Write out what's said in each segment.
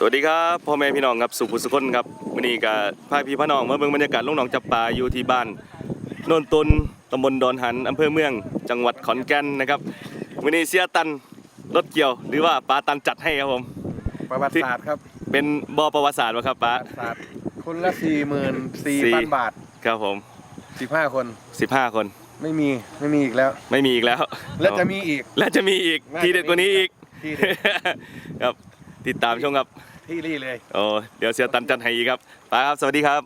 สวัสดีครับพ่อแม่พี่น้องครับสุขุสุคนครับวันนี้กับพาพี่พี่น้องมาเบิ่งบรรยากาศลงหนองจับปลาอยู่ที่บ้านโนนตุนตำบลดอนหันอำเภอเมือง จังหวัดขอนแก่นนะครับวันนี้เสียตันรถเกี่ยว หรือว่าปลาตันจัดให้ครับผม ประวัติศาสตร์ครับเป็นบ่อประวัติศาสตร์วะครับปป้าระวัติศาสตร์คนละสี่หมื่นสี่พันบาทครับผมสิบห้าคน15คน ไม่มีไม่มีอีกแล้ว ไม่มีอีกแล้ว และจะมีอีกและจะมีอีกน่าจะทีเด็ดกว่านี้อีกที่เด็ดครับติดตามชมครับ ที่นี่เลย โอ้เดี๋ยวเสียตันจัดให้อีกครับไปครับ สวัสดีครับ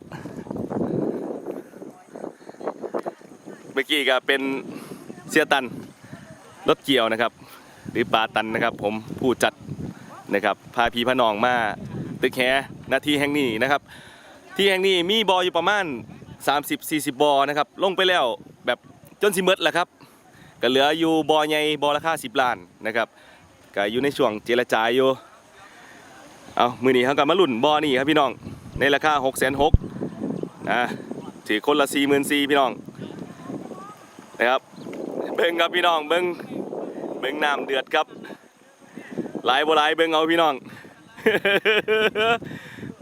เมื่อกี้ก็เป็นเสียตันรถเกี่ยวนะครับ หรือปลาตันนะครับ ผมผู้จัดนะครับ พาพีพนองมาตึกแฮหน้าที่แห่งนี้นะครับ ที่แห่งนี้มีบออยู่ประมาณ 30-40 บอนะครับ ลงไปแล้วแบบจนสิหมดแหละครับก็เหลืออยู่บอใหญ่บอราคา10ล้านนะครับก็อยู่ในช่วงเจรจาอยู่ เอามือนี้เขากลับมาลุ่นบอนี่ครับพี่น้อง ในราคา6 6 0 0 0นะถือคนละ4 4 0 0 0พี่น้องนะครับเบิ้งครับพี่น้องเบิ้งเบิ้งน้ำเดือดครับหลายบ่หลายเบิ้งเอาพี่น้อง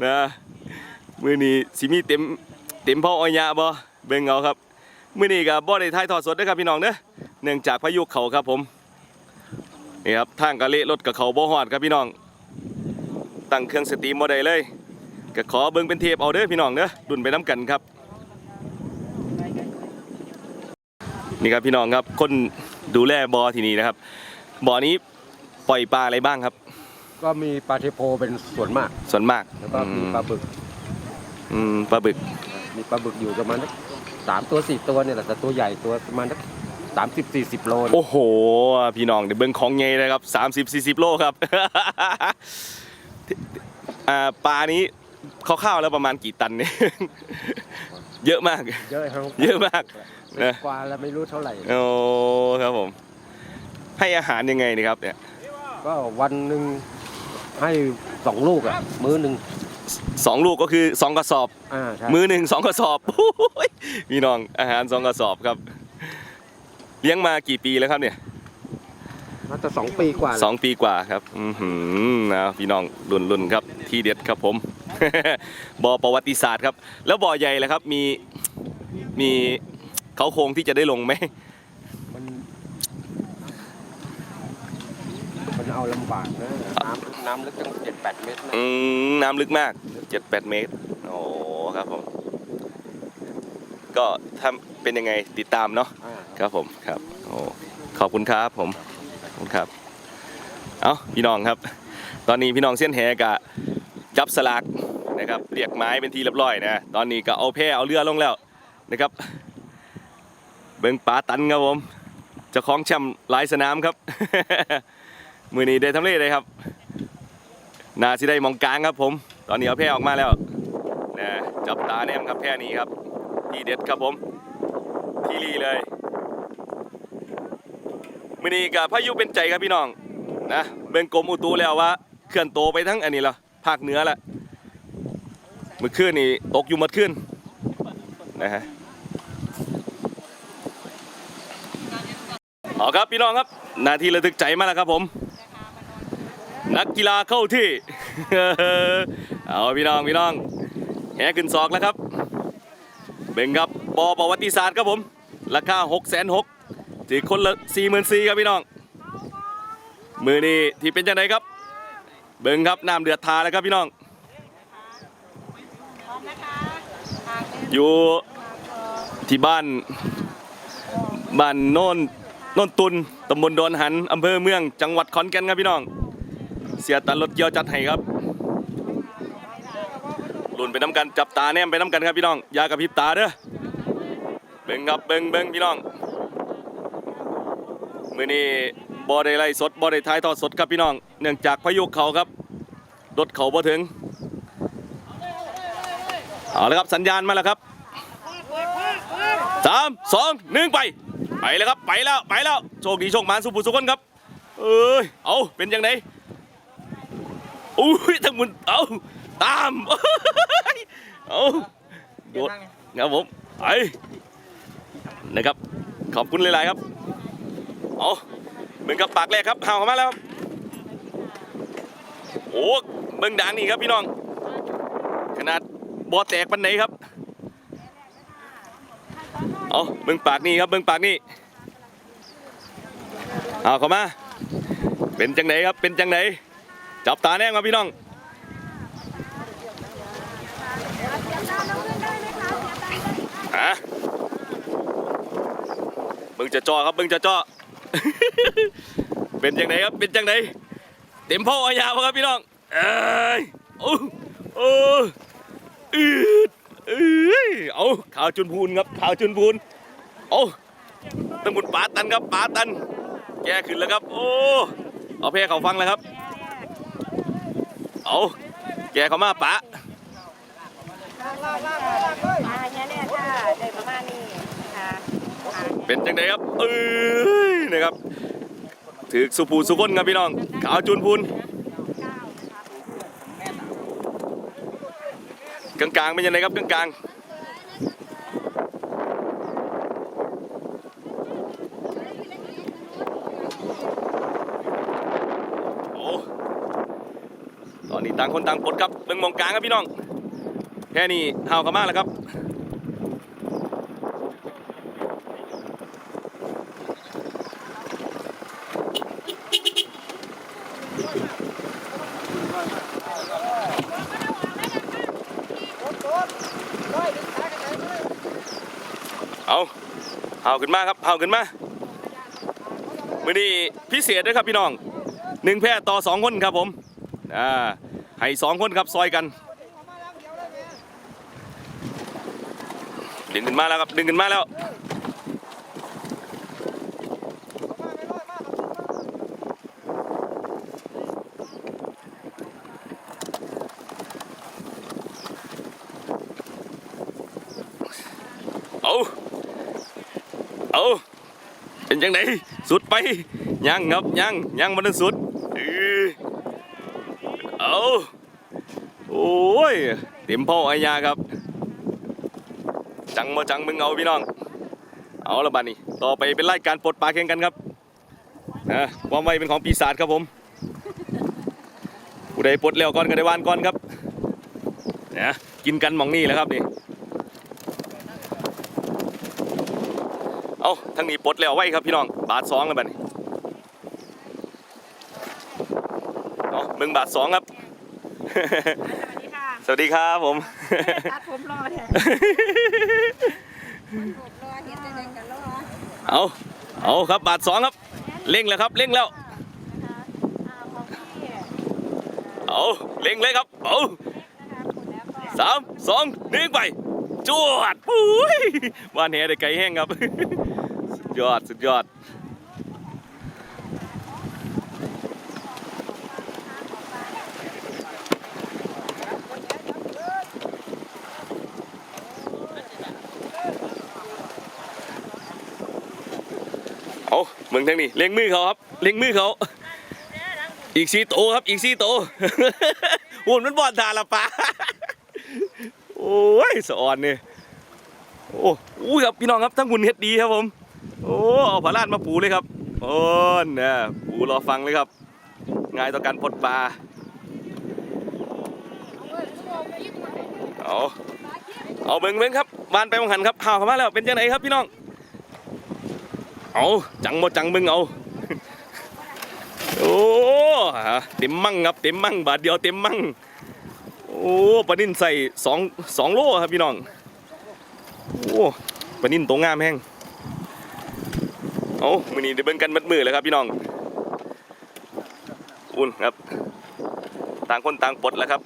นะมือนี้สิมีเต็มเต็มพ่ออ้อยยะบ่เบิ้งเอาครับมือนี้กับบ่ได้ถ่ายทอดสดเด้ครับพี่น้องเด้อเนื่องจากพายุเขาครับผมนี่ครับทางกะเละรถกับเขาบ่ฮอดครับพี่น้อง ตั้งเครื่องสตรีมบ่ได้เลยก็ขอเบิ่งเป็นเทปเอาเด้อพี่น้องเด้อดุนไปน้ำกันครับ นี่ครับพี่น้องครับคนดูแลบอที่นี่นะครับบ่อนี้ปล่อยปลาอะไรบ้างครับ ก็มีปลาเทโพเป็นส่วนมาก ส่วนมากแล้วก็มีอืมปลาบึกอืมปลาบึก มีปลาบึกอยู่ประมาณสักสามตัวสี่ตัวเนี่ยแหละแต่ตัวใหญ่ตัวประมาณสักสามสิบสี่สิบโล โอ้โห พี่น้องเดี๋ยวเบิ่งของใหญ่เลยครับ30 40โลครับ อ่าปลานี้คร่าวๆแล้วประมาณกี่ตันเนี่ย เยอะมาก เยอะครับเยอะมากสิบนะ กว่าแล้วไม่รู้เท่าไหร่ โอ้ครับผม ให้อาหารยังไงนี่ครับเนี่ยก็วันหนึ่งให้สองลูกอะ มื้อหนึ่งสองลูกก็คือสองกระสอบ อ่าใช่มือหนึ่งสองกระสอบโอ้ยพี่น้องอาหารสองกระสอบครับ เลี้ยงมากี่ปีแล้วครับเนี่ย น่าจะสองปีกว่าสองปีกว่าครับอือหือนะพี่น้องรุ่นรุ่นครับ ที่เด็ดครับผมบ่อประวัติศาสตร์ครับ แล้วบ่อใหญ่แล้วครับมีมีเขาโครงที่จะได้ลงไหมมันมันเอาลำบากนะน้ำน้ำลึกตั้งเจ็ดแปดเมตรนะอืมน้ำลึกมากเจ็ดแปดเมตรโอ้ครับผมก็ถ้าเป็นยังไงติดตามเนาะอ่าครับผมครับโอ้ขอบคุณครับผมขอบ คุณครับ เอาพี่น้องครับ ตอนนี้พี่น้องเส้นแหกะจับสลากนะครับเรียกไม้เป็นทีเรียบร้อยนะตอนนี้ก็เอาแพเอาเรือลงแล้วนะครับเบิงป๋าตันครับผมจะคล้องแชมป์หลายสนามครับ มือนี้ได้ทำเลเลยครับนาสิได้มองกลางครับผม ตอนนี้เอาแพออกมาแล้วนะจับตาแนมครับแพนี้ครับ ทีเด็ดครับผม ที่รีเลย มือนี้กับพายุเป็นใจครับพี่น้องนะเบิ่งกรมอุตุแล้วว่าเคลื่อนโตไปทั้งอันนี้ละภาคเหนือละมื่อคืนนี่ตกอยู่หมดคืนนะฮะเอาครับพี่น้องครับนาทีระทึกใจมาแล้วครับผม นักกีฬาเข้าที่ เอาพี่น้องพี่น้องแหขึ้นศอกแล้วครับ เบ่งครับปอประวัติศาสตร์ครับผม ราคา6 6 0 0 0 ถือคนละ4 4 0 0 0ครับพี่น้อง มือนี้ที่เป็นจังไดครับ เบิ่งครับน้ำเดือดทาแล้วครับพี่น้อง อยู่ที่บ้านบ้านโน่นโน่นตุนตำบลดอนหันอำเภอเมืองจังหวัดขอนแก่นครับพี่น้อง เสียตันรถเกียวจัดให้ครับลุ่นไปน้ำกันจับตาแนมไปน้ำกันครับพี่น้องอยากับพริบตาเด้อเบิ่งครับเบิ่งเบิ่งพี่น้อง มือนี้บ่ได้ไล่สดบ่ได้ท้ายทอดสดครับพี่น้อง เนื่องจากพายุเขาครับรถเขาบ่ถึงเอาละครับสัญญาณมาแล้วครับสามสองหนึ่งไป ไปแล้วครับไปแล้วไปแล้วโชคดีโชคมานสุภุสุคนครับ เอ้ยเอาเป็นยังไงอุ้ยทั้งหมุนเอาตามเอาโดดครับผมไปนะครับขอบคุณหลาย ๆ ครับ เอาเหมือนกับปากแรกครับห่าเข้ามาแล้วครับโอ้เบิ้งด่างนี่ครับพี่น้อง ขนาดบอแตกปันไหนครับเอาเบิ้งปากนี่ครับเบิ้งปากนี่เอาเข้ามา เป็นจังไหนครับเป็นจังไหนจับตาแน่ครับพี่น้องฮะเบิ้งจะจอครับเบิ้งจะจอ เป็นจังไหนครับ เป็นจังไหนเต็มพ่ออายาวครับพี่น้อง เอ้ยโอ้โอ้อืดเอ้ยเอาข่าวจุนพูนครับข่าวจุนพูนเอาต้องบุญป๋าตันครับป๋าตัน แกขึ้นแล้วครับ โอ้เอาเพลเขาฟังแล้วครับ เอาแกเขามาป๋าอ่าเนี่ยเนี่ยค่ะได้ประมานี่ เป็นจังไดครับเอ้ยนะครับถือสุภูสุคนครับพี่น้องขาวจุนพูนกลางๆเป็นยังไงครับกลางๆโอ้ตอนนี้ต่างคนต่างปลดครับเบิ่งมองกลางครับพี่น้อง แค่นี้ห่ากันมากแล้วครับ เอาเอา ขึ้นมาครับเผาขึ้นมามือนี้พิเศษด้วยครับพี่น้องหนึ่งแพร่ต่อสองคนครับผมอ่าให้สองคนครับซอยกัน ดึงขึ้นมาแล้วครับดึงขึ้นมาแล้วเอาเอา เป็นยังไงสุดไปยังครับยังยังมันสุดเอาโอ้ยเต็มพ่อไอ้ยาครับ จังมาจังมึงเอาพี่น้อง เอาละบัดนี้ ต่อไปเป็นรายการปลดปลาแข่งกันครับนะความไวเป็นของปีศาจครับผมผู้ใดปลดแล้วก่อนก็ได้วานก่อนครับนะกินกันหมองนี่แหละครับนี่เอา ทั้งนี้ปลดแล้วไว้ครับพี่น้อง บาทสองแล้วบัดนี้เอามึงบาทสองครับ สวัสดีค่ะสวัสดีครับผม ตัดผมรอแทนผมรอเห็นจะเล่นกันรอเอาเอาครับบาทสองครับ เร่งแล้วครับเร่งแล้วอ่าของพี่เอาเร่งเลยครับ เอานะคะคุณแล้วก็สามสองหนึ่งไป จวดปุ้ยหวานแหได้ไก่แห้งครับสุด ยอด สุดยอด เอาเมืองทางนี้เล็งมือเขาครับ เล็งมือเขา อีกสี่โตครับ อีกสี่โตวหุ่นมันบอดทาละปะโอ้ยสะออนนี่ยโอ้อู้ครับพี่น้องครับทั้งหุ่นเฮ็ดดีครับผม โอ้เอาผาลาดมาปูเลยครับโอ้เนี่ยปูรอฟังเลยครับง่ายต่อการปลดปลาเอาเอาเบิ่งเบิ่งครับวานไปมังหันครับข่าวเข้ามาแล้วเป็นจังไหนครับพี่น้องเอาจังบ่จังเบิ่งเอาโอ้ฮะเต็มมั่งครับเต็มมั่งบาทเดียวเต็มมั่งโอ้ปลานิ่นใส่สองสองโลครับพี่น้องโอ้ปลานิ่นตัวงามแห้ง เอามือนี้ได้เบิ่งกันมัดมือเลยครับพี่น้อง อุ่นครับ ต่างคนต่างปลดแล้วครับ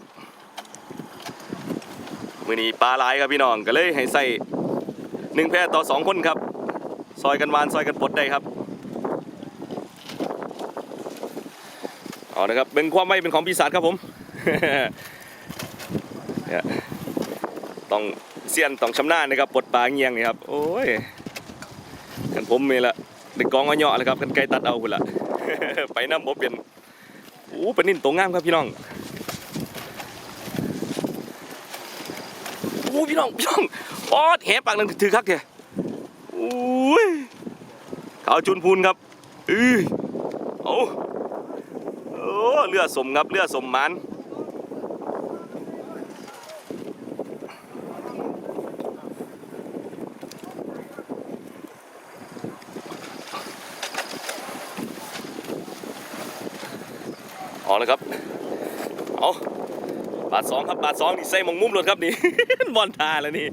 มือนี้ปลาหลายครับพี่น้องก็เลยให้ใส่หนึ่งแพรต่อสองคนครับ ซอยกันวานซอยกันปลดได้ครับเอานะครับเป็นความไม่เป็นของปีศาจครับผมต้องเซียนต้องชำนาญนะครับปลดปลาเงียงนี่ครับ โอ้ยกันผมนี่ละ ด็กกองเอาเหยาะเลยครับกันไกลตัดเอาคุณละไปน้ำบ่เป็นโอ้เป็นนิ่นตัวงามครับพี่น้องโอ้พี่น้องพี่น้องปอดแหปากนั่นถือคักแกโอ้ยขาวจุนพูนครับอือเอาโอ้เลือดสมครับเลือดสมมัน เอาเลยครับ เอาบาทสองครับบาทสองนี่ใส่มองมุมรถครับนี่ บอลทาแล้วนี่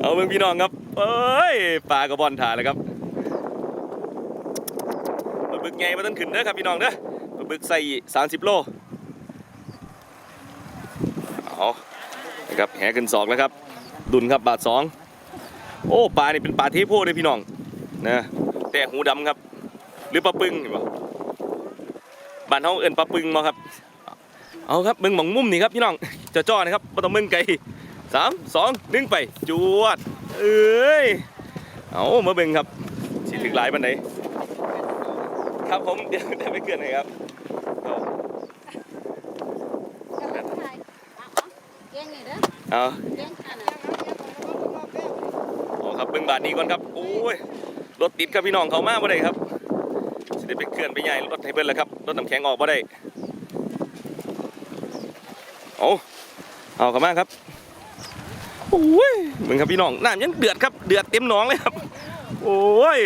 เอาเบิ่งพี่น้องครับ เอ้ยปลากับบอลทาแล้วครับปลาบึกไงมาต้นขึ้นเด้อครับพี่น้องเด้อปลาบึกใส่30โล เอานะครับแหขึ้นศอกแล้วครับ ดุนครับบาทสองโอ้ปลานี่เป็นปลาเทโพเลยพี่น้องนะแต่หูดำครับ หรือปลาปึ้งเห็นบ่ บ้านเฮาเอิ้นปลาปึงมาครับ เอาครับมึงหมองมุมนี่ครับพี่น้องจะจ้อนะครับปตมึงไก่สามสองหนึ่งไปจวด เอ้ยเอามาเบิ่งครับสิถึงหลายปันไหนครับผมเดี๋ยวเดี๋ยวไปเกินหน่อยครับเอาเก่งนี่เด้อเอาเก่งขนาดเอาครับเบิ่งบาทนี้ก่อนครับโอ้ยรถติดครับพี่น้องเขามาบ่ได้ครับสิ ได้ไปเคลื่อนไปใหญ่รถให้เบิ่นแล้วครับรถน้ำแข็งออกบ่ได้เอาเอาเข้ามาครับโอ้ยมึงครับพี่น้องน้ำยังเดือดครับเดือดเต็มหนองเลยครับ โอ้ย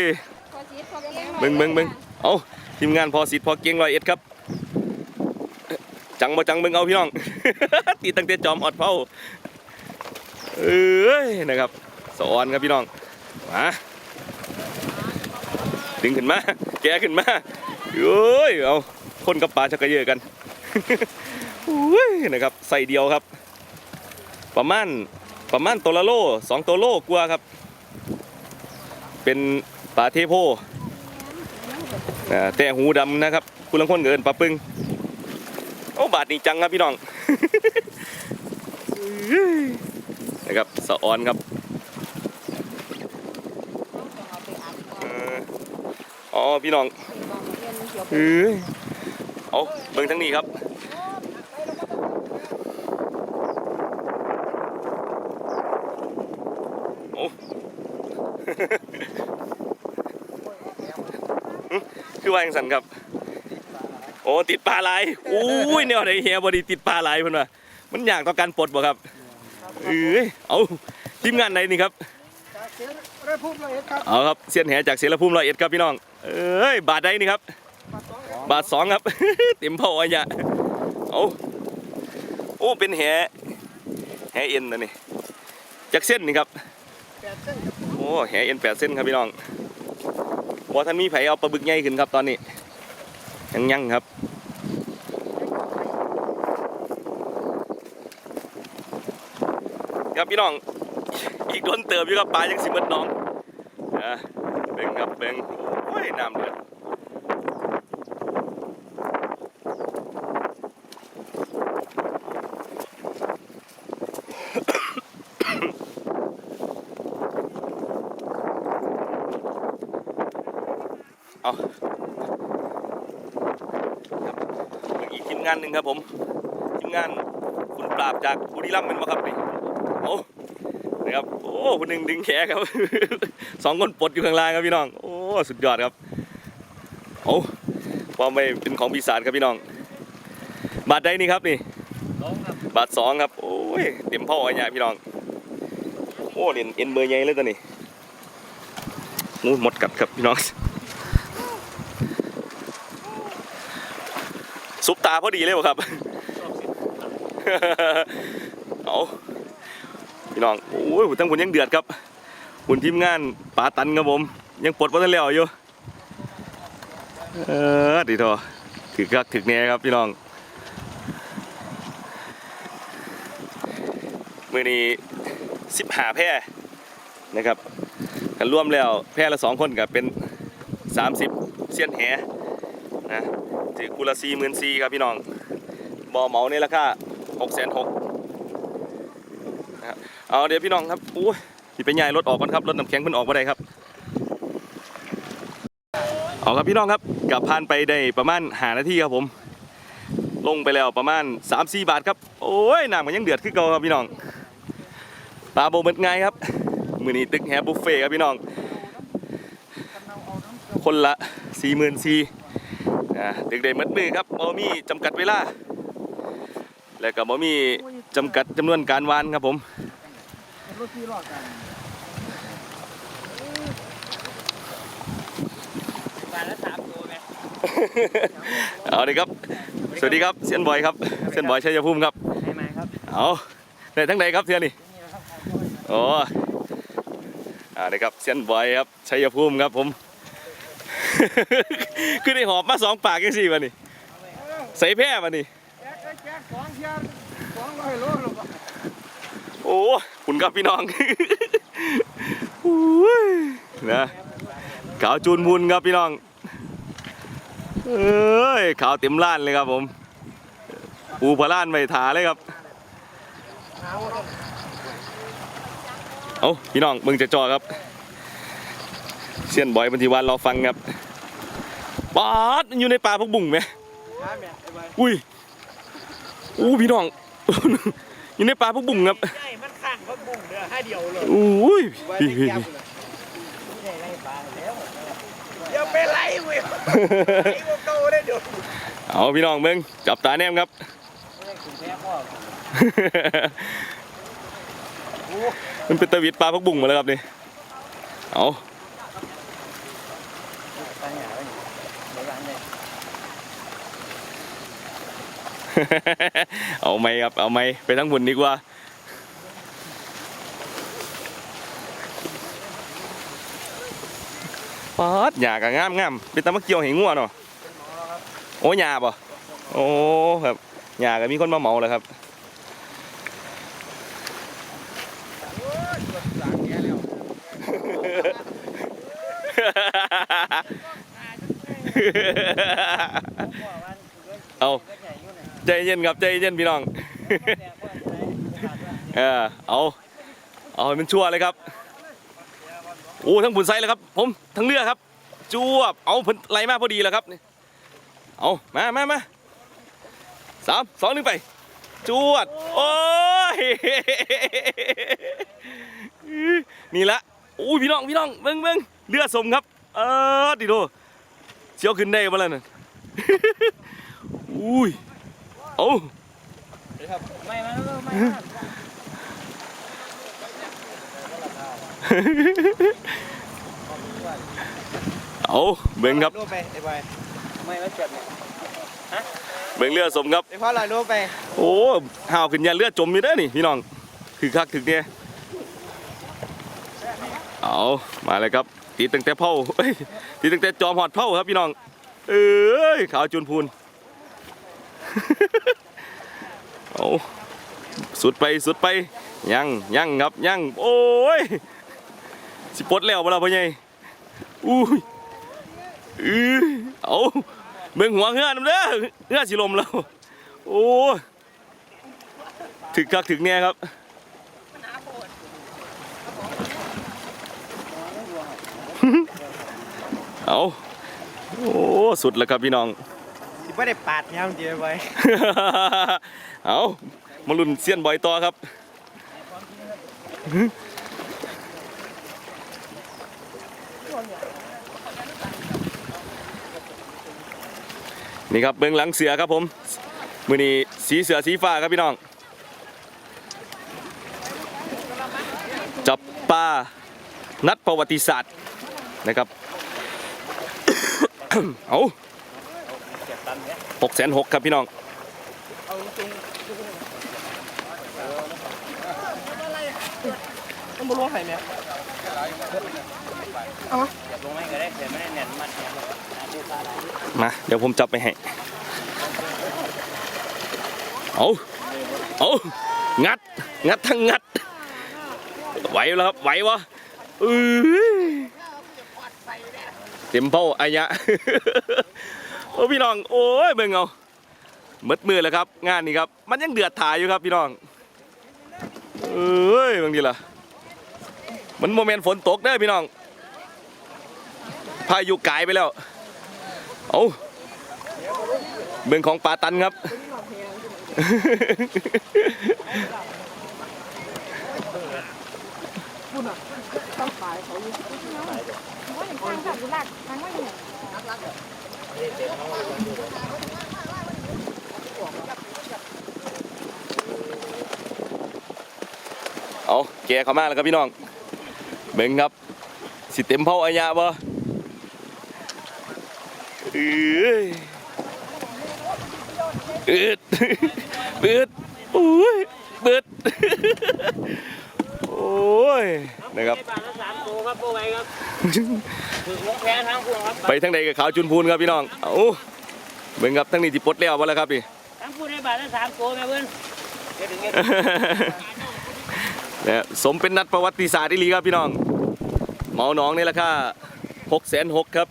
พอสิพอเก่งเบิ่งเบิ่งเอาทีมงานพอสิทธิ์พอเก่งรอยเอ็ดครับ จังบ่จังเบิ่งเอาพี่น้องตีตั้งแต่จอมอดเผาเอ้ยนะครับสอนครับพี่น้องมา ดึงขึ้นมา แกขึ้นมาเอ้ยเอาคนกับปลาชักเยอะกันโอ้ยนะครับใส่เดียวครับ ประมาณประมาณตัวละโลสองตัวโลกลัวาครับ เป็นปลาเทโพแต่หูดำนะครับคุณลังคนเกินปลาปึงโอ้บาทนี่จังครับพี่น้องนะครับสะออนครับเออ อ๋อพี่น้องเอ้ยเอาเบิ่งทั้งนี้ครับโอ้คือว่าจังสันครับโอ้ติดปลาไหลอุ้ยเนี่ยไอ้เฮียบอดีติดปลาไหลเพิ่นว่ามันอยากต่อการปลดบ่ครับเอ้ยเอาทีมงานไหนนี่ครับเอาครับเสียนแหจากเสรภูมิร้อยเอ็ดครับพี่น้อง เอ้ยบาทใดนี่ครับ บาทสองครับ เต็มเผาอะเนี่ยเอาโอ้เป็นแหแหเอ็นนะนี่จากเส้นนี่ครับโอ้แหเอ็นแปดเส้นครับพี่น้องบอท่านมีไผเอาปลาบึกใหญ่ขึ้นครับตอนนี้ ยังยังครับครับพี่น้องอีกโดนเติบอยู่ครับปลายังสิหมดน้องนะเบ่งครับเบ่ง ยน้ำเดือดเอาครับอีกทีมงานหนึ่งครับผม ทีมงานคุณปราบจากบุรีรัมย์เป็นปะครับนี่โอ้นะครับ โอ้คนหนึ่งดึงแขครับ สองคนปลดอยู่ข้างล่างครับพี่น้อง สุดยอดครับโอ้ความไม่เป็นของปีศาจครับพี่น้อง บาทใดนี่ครับนี่บาทสองครับโอ้ยเต็มพ่อไอ้เนี่ยพี่น้องโอ้เรียนเอ็นเบอร์ใหญ่เลยตัวนี้โอ้หมดกัดครับพี่น้องซุปตาพอดีเลยบ่ครับเอาพี่น้องโอ้ยทั้งคนยังเดือดครับคุณทีมงานปาตันครับผม ยังปลดวัทันแล้วอยู่เออดีทอถือกักถือแน่ครับพี่น้องมือนี้สิบหาแพร่นะครับกันร่วมแล้วแพร่ละสองคนกับเป็นสามสิบเสี้ยนแหนะถือคูละสี่หมื่นสี่ครับพี่น้องบอเหมาในราคาหกแสนหกเอาเดี๋ยวพี่น้องครับอู้ยไปย้ายรถออกก่อนครับรถน้ำแข็งเพิ่นออกมาได้ครับ เอาครับพี่น้องครับกลับผ่านไปได้ประมาณหานาทีครับผม ลงไปแล้วประมาณ3-4บาทครับ โอ้ยน้ำมันยังเดือดขึ้นเก่าครับพี่น้องปลาโบเหมือนไงครับมือนี้ตึกแฮบุฟเฟ่ครับพี่น้อง คนละ4 4 0 0 0อ่าดึกได้มัดมือครับบ่มีจำกัดเวลา และก็บ่มีจำกัดจำนวนการวานครับผมเอา เลยครับ สวัสดีครับเซียนบอยครับเซียนบอยชัยภูมิครับให้มาครับเอาได้ทั้งใดครับเซียนนี่โอ้อ่านี่ครับเซียนบอยครับชัยภูมิครับผมคือได้หอบมาสองปากยังสี่วันนี่ใส่แพร่มานี่โอ้คุณครับพี่น้องโอ้ยนะขาวจูนบุญครับพี่น้อง เอ้ยขาวเต็มล้านเลยครับผมปูพลานไม่ถาเลยครับเอาพี่น้องมึงจะจอครับเซียนบอยบันทีวันรอฟังครับป๊าดมันอยู่ในป่าพวกบุ่งไหมอุ้ยอู้พี่น้องอยู่ในป่าพวกบุ่งครับใช่มันข้างพักบุ้งเด้อให้เดียวเลยอุ้ยพี่พี่พี่ เดี๋ยวเป็นไรเว้ยไอ้พวกโตได้เดี๋ยวเอาพี่น้องเบิ่งจับตาแนมครับมันเป็นตะวิดปลาพักบุ่งมาแล้วครับนี่เอาเอาไหมครับ เอาไหมไปทั้งบุญดีกว่า ป๊าดหยากะงามงามเป็นตะมะเกียวเหงงัวเนาะโอ้หยาบ่โอ้ครับหยาก็มีคนมาเหมาแล้วครับเอาใจเย็นครับใจเย็นพี่น้องเออเอาเอาให้มันชั่วเลยครับ โอ้ทั้งบุญไซเลยครับ ผมทั้งเรือครับจวบเอาเพิ่นไหลมาพอดีแล้วครับนี่เอามามามาสามสองหนึ่งไปจวดโอ้ยนี่ละโอ้ยพี่น้องพี่น้องเบิ้งเบิ้งเรือสมครับ เออดิโดเสียวขึ้นได้บ่ล่ะนั่นอุ้ยเอาไม่มาแล้วไม่มา เอาเบิ้งครับรูปไปไอ้บอยไม่แล้วเจ็บเนี่ยเบิ้งเรือสมครับไอ้พ่อลอยรูปไป โอ้ห่าวขึ้นยันเลือดจมอยู่เด้อนี่พี่น้องคือคักถึงเนี่ยเอามาเลยครับตีตั้งแต่เผาเอ้ยตีตั้งแต่จอมหอดเผาครับพี่น้อง เอ้ยขาวจุนพูนเอาสุดไปสุดไปยังยังครับยังโอ้ย สิปลดแล้วเวลาพ่อใหญ่อุ้ยอือเอาเบิ่งหัวเหือนำเด้อเหือสิลมแล้ว โอ้ยถึกคักถึกเนี่ยครับเอาโอ้สุดแล้วครับพี่น้องสิไม่ได้ปาดเนี่ยจริงไอ้บอยเอามาลุ้นเซียนบอยต่อครับ นี่ครับเบื้องหลังเสือครับผมมือนี้สีเสือสีฟ้าครับพี่น้อง จับปลานัดประวัติศาสตร์นะครับเอาหกแสนหกครับพี่น้องต้องบรู้ใครเนี่ยเอาลงไม่ก็ได้แต่ไม่ได้แน่นมัน มา เดี๋ยวผมจับไปให้ เอาเอางัด งัดทั้งงัด ไหวแล้วครับ ไหววะเอ้ยเต็มเป้าอายะ โอ้พี่น้อง โอ้ยเบิ่งเอาหมดมือแล้วครับ งานนี้ครับ มันยังเดือดถ่ายอยู่ครับพี่น้อง เอ้ยบางทีล่ะ มันโมเมนต์ฝนตกเด้อพี่น้อง พายุกายไปแล้ว เอาเบิ่งของปาตันครับ ว่าอย่างทางแบบหลักทางว่าอย่างเอาแกเขามากแล้วครับพี่น้อง เบิ่งครับ สิเต็มเผาอายะบ่ เอ้ยอืดอืดโอ้ยบืดโอ้ยนะครับในบาทละสามตัวครับโปรไว้ครับถึงลงแพ้ทางพวงครับไปทางใดกับขาวจุนพูนครับพี่น้องเอาเบิ่งครับทั้งนี้ที่ปลดแล้วบ่แล้วครับพี่ทางพูดในบาทละสามตัวแม่เพื่อนเดี๋ยวถึงเงี้ยเนี่ยสมเป็นนัดประวัติศาสตร์อีหลีครับพี่น้องเหมาหนองนี่ราคาหกแสนหกครับ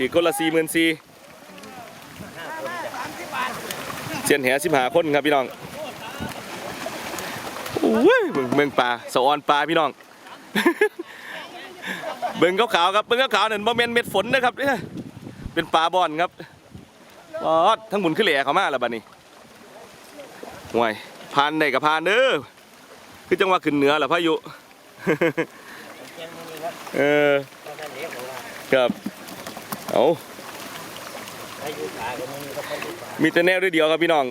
ถือคนละสี่หมื่นสี่เสียนแหสิบหาคนครับพี่น้องโอ้ยเบิ่งเบิ่งปลาสะออนปลาพี่น้อง เบิ่งขาวๆครับเบิ่งขาวๆนั่นบ่แม่นเม็ดฝนนะครับเนี่ยเป็นปลาบอนครับปอดทั้งหมุนขึ้นแหล่เขามาแล้วบัดนี้ห่วยพานได้กับพานเด้อคือจังหวะขึ้นเหนือหรอพายุเออครับ เอามีแต่แนวด้วยเดียวครับพี่น้อง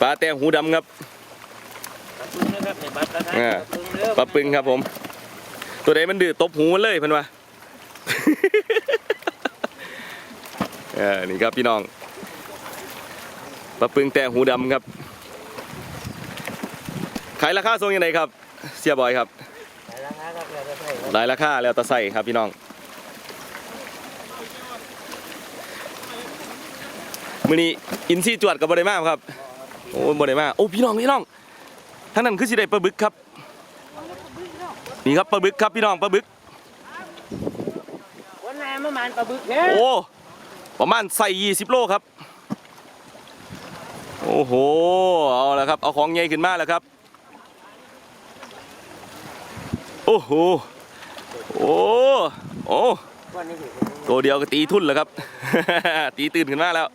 ปลาแต่หูดำครับอ่าปลาปึงครับผม ตัวใดมันดื้อตบหูมันเลยเพันวะเออนี่ครับพี่น้องปลาปึงแต่หูดำครับ ขายราคาทรงยังไงครับ เสียบอยครับหลายราคาแล้วแตะใส่ครับพี่น้อง มื้อนี้อินซี่จวดกับบริมาครับ โอ้บริมาโอ้พี่น้องพี่น้องท่างนั้นคือสิได้ปลาบึกครับ นี่ครับปลาบึกครับพี่น้องปลาบึกวันไหนมาหมันปลาบึกเนี่ยโอ้ประมาณใส่20โลครับ โอ้โห เอาละครับ เอาของใหญ่ขึ้นมาแล้วครับ โอ้โห โอ้โอ้ตัวเดียวก็ตีทุ่นแล้วครับ ตีตื่นขึ้นมาแล้ว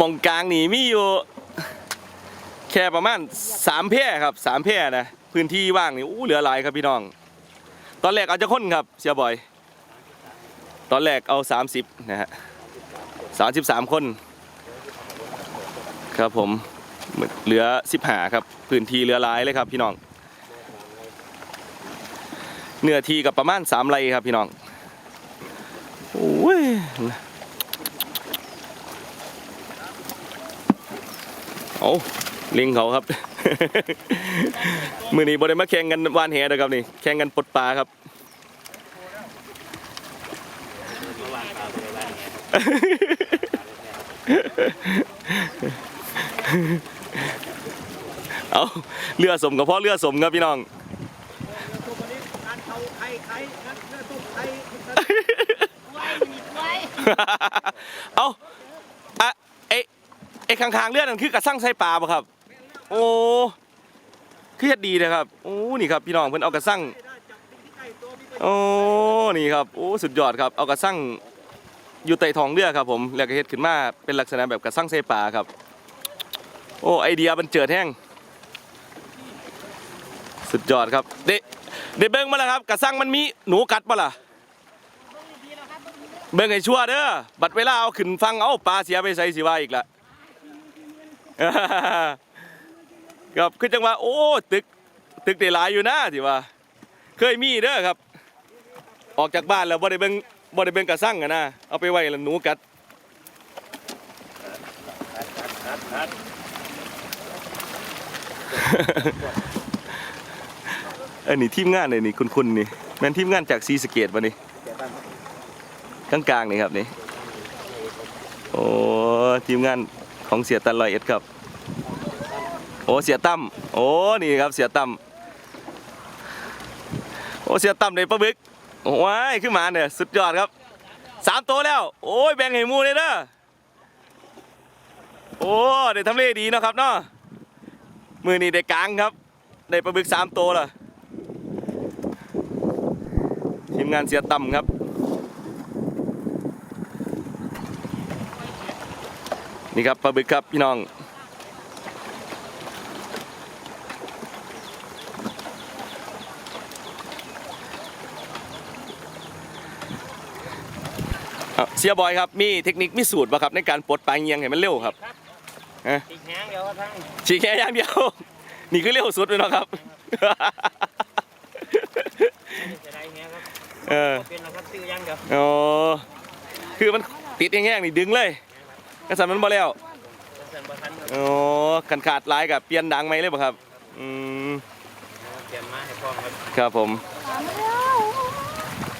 มองกลางนี่มีอยู่แค่ประมาณสามแพร่ครับสามแพร่นะพื้นที่ว่างนี่อู้เหลือหลายครับพี่น้อง ตอนแรกเอาจะค้นครับเสียบ่อย ตอนแรกเอา 30นะฮะ33คน ครับผมเหลือ15ครับ พื้นที่เหลือหลายเลยครับพี่น้องเนื้อที่กับประมาณ3ไร่ครับพี่น้องโอ้ย เอาลิงเขาครับ มือนี้บริมาแข่งกันวานแหนะครับนี่ แข่งกันปลดปลาครับเอาเรือสมกับพ่อเรือสมครับพี่น้องเอา อข้างๆเลือดนั่นคือกระสั่งใส่ปลาป่ะครับ โอ้คือเฮ็ดดีนะครับโอ้นี่ครับพี่น้องเพิ่นเอากระสั่งโอ้นี่ครับโอ้สุดยอดครับเอากระสั่งอยู่ใต้ท้องเรือครับผมแล้วก็เฮ็ดขึ้นมาเป็นลักษณะแบบกระสั่งใส่ปลาครับ โอ้ไอเดียมันเจิดแห้งสุดยอดครับเดเดเบิ้งมาแล้วครับกระสั่งมันมีหนูกัดปะล่ะเบิ่งให้ชัวร์เด้อบัดเวลาเอาขึ้นฟังเอาปลาเสียไปใส่สิว่าอีกละ ครับคือจังว่าโอ้ตึกตึกได้หลายอยู่นะสิว่า เคยมีเด้อครับ ออกจากบ้านแล้วบ่ได้เบิ่งบ่ได้เบิ่งกระสั่งอะนะเอาไปไว้แล้วหนูกัดอันนี้ทีมงานเลยนี่คุณๆนี่แม่นทีมงานจากซีสเกตบ่นี่กลางๆนี่ครับนี่โอ้ทีมงาน ของเสียตันลอยเอ็ดครับ โอ้เสียตั้มโอ้นี่ครับเสียตั้มโอ้เสียตั้มในปลาบึกโอ้ยขึ้นมาเนี่ยสุดยอดครับสามตัวแล้ว โอ้ยแบ่งให้มูเลยเด้อโอ้ได้ทำเลดีนะครับเนาะมือนี่ได้กลางครับได้ปลาบึกสามตัวละทีมงานเสียตั้มครับ นี่ครับปลาบึกครับพี่น้องเอาเสียบอยครับ มีเทคนิคมีสูตรป่ะครับในการปลดปลาเงียงให้มันเร็วครับติดแห้งเดี๋ยวครับทั้งฉีกแค่อย่างเดียว นี่คือเร็วสุดเลยเนาะครับจะได้แห้งครับเอเออเป็นแล้วครับซื้อยังเดียวอ๋อคือมันติดแห้งๆนี่ดึงเลย กระสันมันบ่แล้วเส้นบ่ทันครับอ๋อกันขาดหลายกับเปลี่ยนดังไหมเลยป่ะครับอืมเตรียมมาให้พร้อมครับครับผม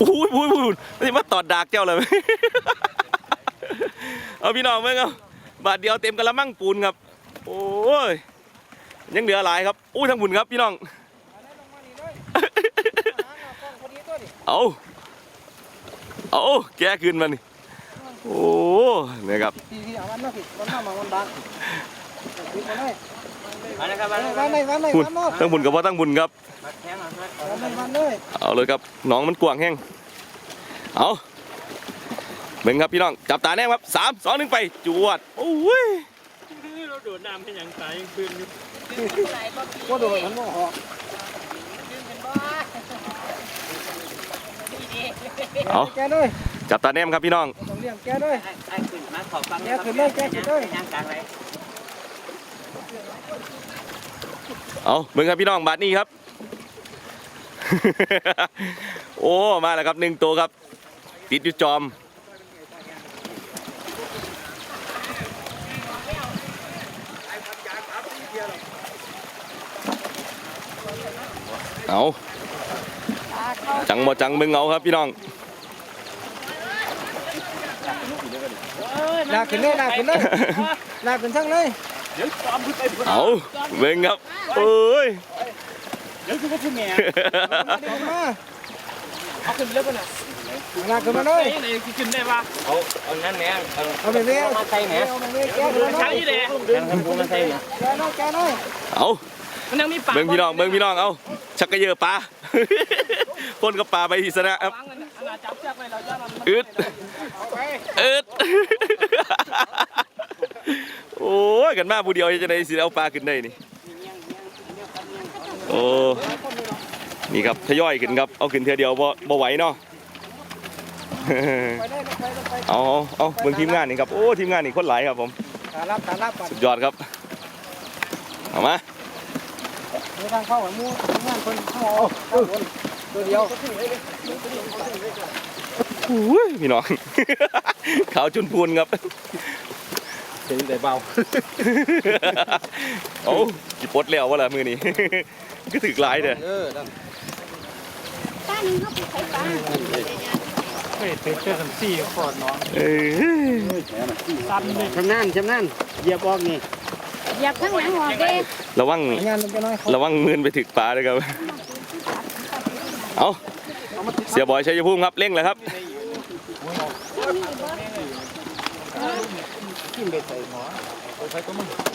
อุ้ยอุ้ยอุ้ยนี่มาตอดดากเจ้าเลย เอาพี่น้องเมื่อเอาบาทเดียวเต็มกระมังปูนครับ โอ้ยยังเหลือหลายครับอุ้ยทั้งบุญครับพี่น้องเอาเอาแก้คืนมานี่ โอ้เนี่ยครับทีที่เอาวันนั้นสิวันนั้นมาวันดังทีวันนี้มาเลยครับมาเลยวันนี้วันนี้บุญวันนู้นทั้งบุญกับว่าทั้งบุญครับมาแข้งเอาครับวันนี้วันนี้เอาเลยครับหน้องมันกว้างแห้งเอาเบิ่งครับพี่น้องจับตาแน่ครับสามสองหนึ่งไปจวดโอ้ยเราโดดน้ำให้ยังตายยังปืนอยู่ก็โดนมันก็หอกเอาแกด้วย จับตาแนมครับพี่น้องต้องเลี้ยงแกด้วยไอ้ขึ้นมาขอฟังแกขึ้นเลยแกขึ้นเลยยังกลางเลยเอาเบิ่งครับพี่น้องบาทนี้ครับ โอ้มาแล้วครับหนึ่งตัวครับ ติดอยู่จอมเอาจังบ่จังเบิ่งเอาครับพี่น้อง ลากขึ้นเลยลากขึ้นเลยลากขึ้นทั้งเลยเอาเบิ่งครับโอ้ยเดี๋ยวคือว่าผู้แม่ลงมาเอาขึ้นเรื่อยๆนะลากขึ้นมาเลยไหนขึ้นได้ปะเอาเอางั้นแหน่เอาเอาไปเลี้ยงมาใส่แหน่เอาไปเลี้ยงแกด้วยใช้เลยงั้นครับผมมาใส่แหน่แกด้วยแกด้วยเอามันยังมีปากเบิ่งพี่น้องเบิ่งพี่น้องเอาชักกระเยอะปลาคนกับปลาไปอิสนะครับ ฟังกันขนาดเอาไปอึดอึดโอ้ยกันมาผู้เดียวจะได้สิเอาปลาขึ้นได้นี่โอ้นี่ครับทยอยขึ้นครับเอาขึ้นเทือเดียวบ่บ่ไหวเนาะเอาเอาเอาเบิ่งทีมงานนี่ครับโอ้ทีมงานนี่คนหลายครับผมสุดยอดครับเอามามีทางเข้าหัวมูงานคนเข้าเอาเข้าบน ตัวเดียวโอ้ยพี่น้อง ขาวจุนพูนครับเสียงแต่เบาโอ้กี่ปลดแล้ววะล่ะมือนี้ก็ถึกหลายเด้อเออนั่นป้านึงเขาไปใช้ป้าเฮ้ยเชือกกันสี่ขอดน้องเอ้ยตันเลยชำนาญชำนาญเหยียบออกนี่อยากข้างหลังหัวเด้ระวังงานมันจะน้อยเขาระวังมือนไปถึกปลาด้วยครับ เอาเสียบอยชัยภูมิครับเร่งเลยครับขึ้นไปใส่หัวไปใส่ก็มอเ